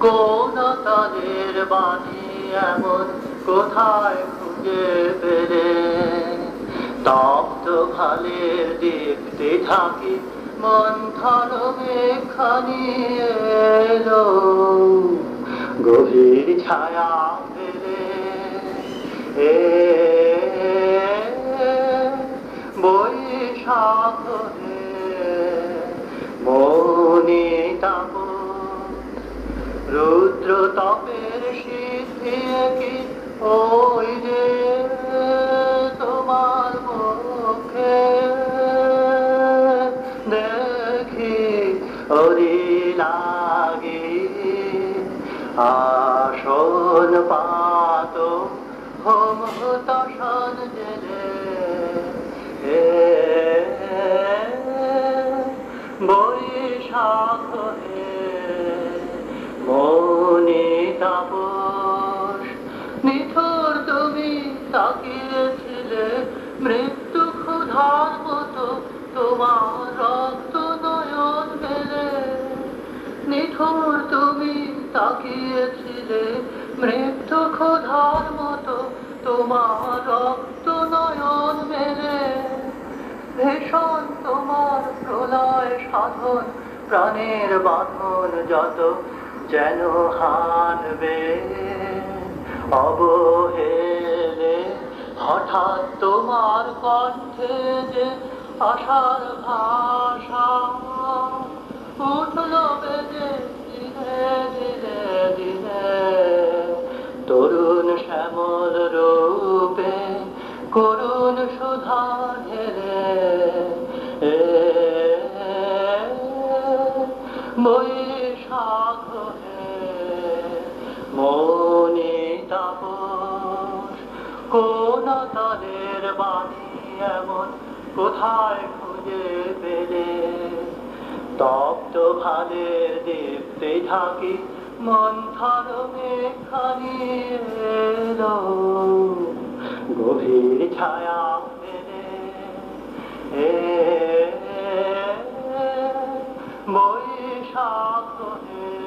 কোন তাদের বাণী এমন কোথায় খুঁজে পেলে? তপ্ত ভালের দেখতে থাকি মন ধরমে খানি এলো। গভীর ছায়া ফেলে এ বৈশাখ রুদ্র তপের সিদ্ধি কি ওই যে তোমার মুখে? দেখি ওরি লাগে আসন পাত হোম তসন জেলে। এ তুমি তাকিয়েছিলে মৃত্যু ক্ষুধার মতো তোমার রক্ত নয়ন মেলে ভীষণ তোমার প্রলয় সাধন প্রাণের বাঁধন যত যেন হানবে, অবহেলে হঠাৎ তোমার কণ্ঠে যে আশার ভাষা উঠল বেজে দিনে দিনে দিনে তরুণ শ্যামল রূপে করুণ সুধা ঢেলে বয়ে কোন তাদের বাণী এমন কোথায় খুঁজে পেলে? তপ্ত ভালের দেবতে থাকি মন ধরমে গভীর ছায়া মেলে বই shock to him.